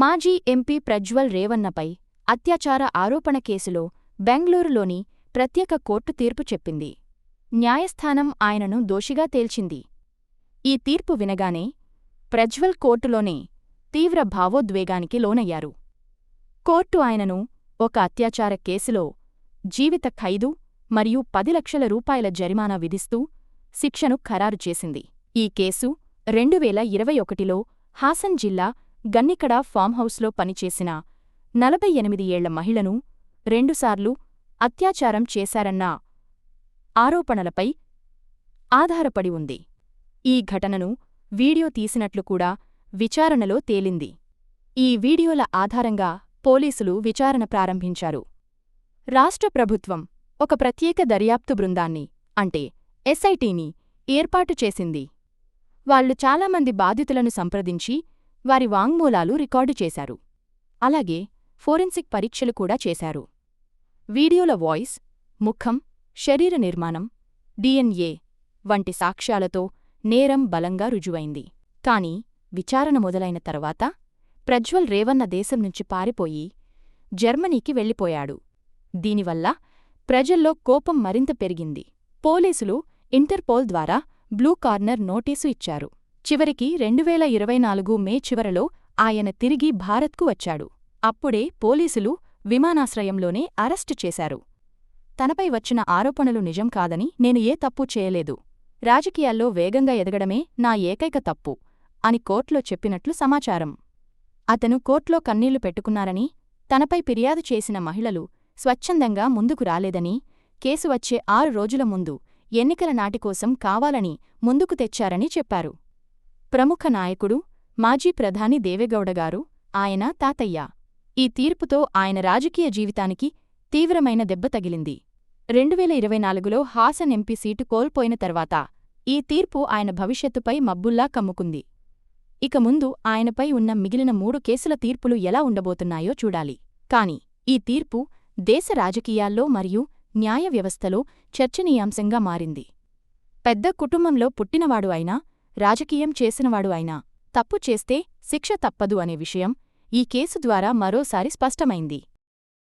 మాజీ ఎంపీ ప్రజ్వల్ రేవన్నపై అత్యాచార ఆరోపణ కేసులో బెంగళూరులోని ప్రత్యేక కోర్టు తీర్పు చెప్పింది. న్యాయస్థానం ఆయనను దోషిగా తేల్చింది. ఈ తీర్పు వినగానే ప్రజ్వల్ కోర్టులోనే తీవ్ర భావోద్వేగానికి లోనయ్యారు. కోర్టు ఆయనను ఒక అత్యాచార కేసులో జీవిత ఖైదు మరియు పది లక్షల రూపాయల జరిమానా విధిస్తూ శిక్షను ఖరారు చేసింది. ఈ కేసు రెండువేల ఇరవై ఒకటిలో హాసన్ జిల్లా గన్నికడ ఫామ్హౌస్లో పనిచేసిన నలభై ఎనిమిది ఏళ్ళ మహిళను రెండుసార్లు అత్యాచారం చేశారన్న ఆరోపణలపై ఆధారపడి ఉంది. ఈ ఘటనను వీడియో తీసినట్లు కూడా విచారణలో తేలింది. ఈ వీడియోల ఆధారంగా పోలీసులు విచారణ ప్రారంభించారు. రాష్ట్ర ప్రభుత్వం ఒక ప్రత్యేక దర్యాప్తు బృందాన్ని అంటే ఎస్ఐటీని ఏర్పాటు చేసింది. వాళ్ళు చాలామంది బాధితులను సంప్రదించి వారి వాంగ్మూలాలు రికార్డు చేశారు. అలాగే ఫోరెన్సిక్ పరీక్షలు కూడా చేశారు. వీడియోల వాయిస్ ముఖం శరీర నిర్మాణం డిఎన్ఏ వంటి సాక్ష్యాలతో నేరం బలంగా రుజువైంది. కాని విచారణ మొదలైన తర్వాత ప్రజ్వల్ రేవన్న దేశం నుంచి పారిపోయి జర్మనీకి వెళ్ళిపోయాడు. దీనివల్ల ప్రజల్లో కోపం మరింత పెరిగింది. పోలీసులు ఇంటర్పోల్ ద్వారా బ్లూ కార్నర్ నోటీసు ఇచ్చారు. చివరికి రెండువేల ఇరవై నాలుగు మే చివరలో ఆయన తిరిగి భారత్కు వచ్చాడు. అప్పుడే పోలీసులు విమానాశ్రయంలోనే అరెస్టు చేశారు. తనపై వచ్చిన ఆరోపణలు నిజం కాదని నేను ఏ తప్పు చేయలేదు. రాజకీయాల్లో వేగంగా ఎదగడమే నా ఏకైక తప్పు అని కోర్టులో చెప్పినట్లు సమాచారం. అతను కోర్టులో కన్నీళ్ళు పెట్టుకున్నారని తనపై ఫిర్యాదు చేసిన మహిళలు స్వచ్ఛందంగా ముందుకు రాలేదని కేసు వచ్చే ఆరు రోజుల ముందు ఎన్నికల నాటికోసం కావాలని ముందుకు తెచ్చారని చెప్పారు. ప్రముఖ నాయకుడు మాజీ ప్రధాని దేవెగౌడగారు ఆయన తాతయ్య. ఈ తీర్పుతో ఆయన రాజకీయ జీవితానికి తీవ్రమైన దెబ్బ తగిలింది. రెండువేల ఇరవై నాలుగులో హాసన్ ఎంపీ సీటు కోల్పోయిన తర్వాత ఈ తీర్పు ఆయన భవిష్యత్తుపై మబ్బుల్లా కమ్ముకుంది. ఇక ముందు ఆయనపై ఉన్న మిగిలిన మూడు కేసుల తీర్పులు ఎలా ఉండబోతున్నాయో చూడాలి. కాని ఈ తీర్పు దేశ రాజకీయాల్లో మరియు న్యాయ వ్యవస్థలో చర్చనీయాంశంగా మారింది. పెద్ద కుటుంబంలో పుట్టినవాడు అయినా రాజకీయం చేసినవాడు అయినా తప్పు చేస్తే శిక్ష తప్పదు అనే విషయం ఈ కేసు ద్వారా మరోసారి స్పష్టమైంది.